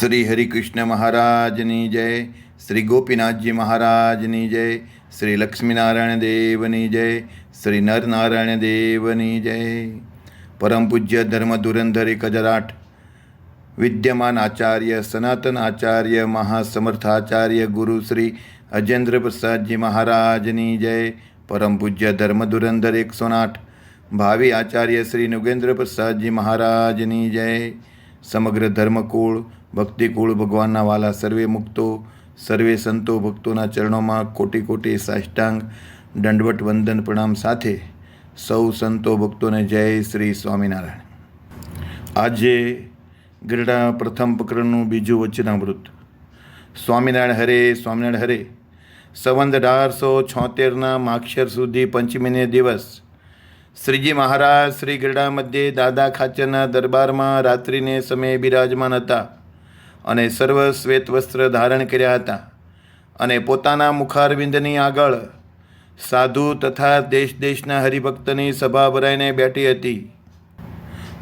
શ્રી હરિકૃષ્ણ મહારાજની જય, શ્રી ગોપીનાથજી મહારાજની જય, શ્રી લક્ષ્મીનારાયણ દેવની જય, શ્રી નરનારાયણ દેવની જય. પરમ પૂજ્ય ધર્મ ધુરંધર એક હજાર આઠ વિદ્યમાન આચાર્ય, સનાતન આચાર્ય, મહાસમર્થાચાર્ય ગુરુ શ્રી અજેન્દ્ર પ્રસાદજી મહારાજની જય. પરમ પૂજ્ય ધર્મ ધુરંધર એકસો આઠ, ભાવિ આચાર્ય શ્રી નુગેન્દ્ર પ્રસાદજી મહારાજની જય. સમગ્ર ધર્મકુળ ભક્તિકુળ ભગવાનના વાલા સર્વે મુક્તો, સર્વે સંતો ભક્તોના ચરણોમાં કોટી કોટી સાષ્ટાંગ, દંડવટ વંદન પ્રણામ સાથે સૌ સંતો ભક્તોને જય શ્રી સ્વામિનારાયણ. આજે ગરડા પ્રથમ પ્રકરણનું બીજું વચનામૃત. સ્વામિનારાયણ હરે સ્વામિનારાયણ હરે. સંવંત અઢારસો છોતેરના માક્ષર સુધી પંચમીને દિવસ. શ્રીજી મહારાજ શ્રી ગરડા મધ્યે દાદા ખાચરના દરબારમાં રાત્રિને સમયે બિરાજમાન હતા. અને સર્વ શ્વેત વસ્ત્ર ધારણ કર્યા હતા અને પોતાના મુખારવિંદની આગળ સાધુ તથા દેશ દેશના હરિભક્તની સભા ભરાઈને બેઠી હતી.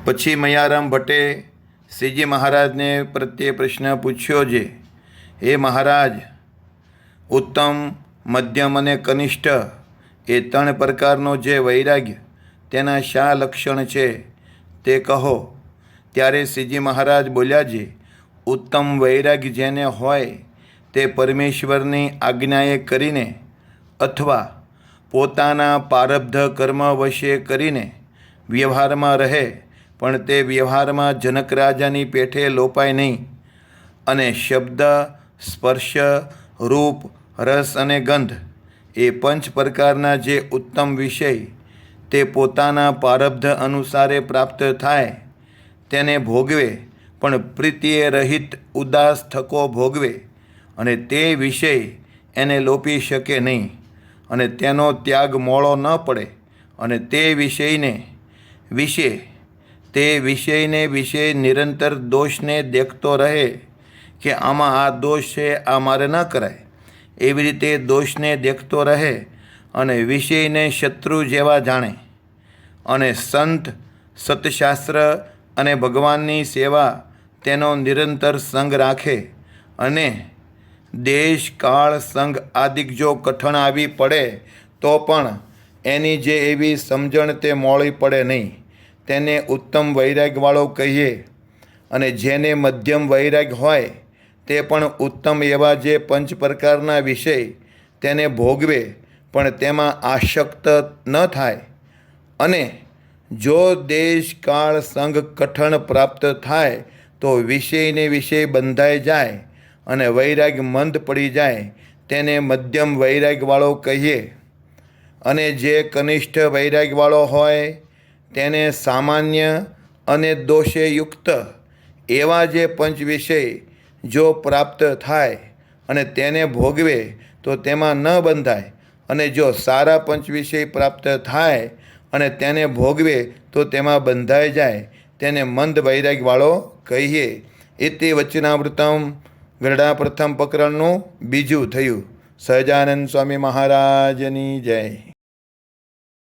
પછી મયારામ ભટ્ટે શ્રીજી મહારાજને પ્રત્યે પ્રશ્ન પૂછ્યો છે હે મહારાજ, ઉત્તમ, મધ્યમ અને કનિષ્ઠ એ ત્રણ પ્રકારનો જે વૈરાગ્ય તેના શા લક્ષણ છે તે કહો. ત્યારે શ્રીજી મહારાજ બોલ્યા છે ઉત્તમ વૈરાગ્ય જેને હોય તે પરમેશ્વરની આજ્ઞાએ કરીને અથવા પોતાના પારબ્ધ કર્મ વશે કરીને વ્યવહારમાં રહે, પણ તે વ્યવહારમાં જનક રાજાની પેઠે લોપાય નહીં અને શબ્દ, સ્પર્શ, રૂપ, રસ અને ગંધ એ પંચ પ્રકારના જે ઉત્તમ વિષય તે પોતાના પારબ્ધ અનુસારે પ્રાપ્ત થાય, તેને ભોગવે પણ પ્રીતિએ રહિત ઉદાસ થકો ભોગવે અને તે વિષય એને લોપી શકે નહીં અને તેનો ત્યાગ મોળો ન પડે અને તે વિષયને વિશે, તે વિષયને વિશે નિરંતર દોષને દેખતો રહે કે આમાં આ દોષ છે, આ મારે ન કરાય. એવી રીતે દોષને દેખતો રહે અને વિષયને શત્રુ જેવા જાણે. અને સંત, સતશાસ્ત્ર અને ભગવાનની સેવા તેનો નિરંતર સંગ રાખે અને દેશ કાળ સંગ આદિક જો કઠણ આવી પડે, તો પણ એની જે એવી સમજણ તે મોળી પડે નહીં. તેને ઉત્તમ વૈરાગવાળો કહીએ અને જેને મધ્યમ વૈરાગ હોય, તે પણ ઉત્તમ એવા જે પંચ પ્રકારના વિષય તેને ભોગવે, પણ તેમાં આશક્ત ન થાય. અને જો દેશ કાળ સંઘ કઠણ પ્રાપ્ત થાય તો વિષયને વિષય બંધાઈ જાય અને વૈરાગ મંદ પડી જાય, તેને મધ્યમ વૈરાગવાળો કહીએ. અને જે કનિષ્ઠ વૈરાગવાળો હોય, તેને સામાન્ય અને દોષે યુક્ત એવા જે પંચ વિષય જો પ્રાપ્ત થાય અને તેને ભોગવે, તો તેમાં ન બંધાય. અને જો સારા પંચ વિષય પ્રાપ્ત થાય અને તેને ભોગવે, તો તેમાં બંધાઈ જાય. તેને મંદ વૈરાગવાળો કહીએ. એ તે વચ્ચેના વચનામૃતમ ગરડા પ્રથમ પ્રકરણનું બીજું થયું. સહજાનંદ સ્વામી મહારાજની જય.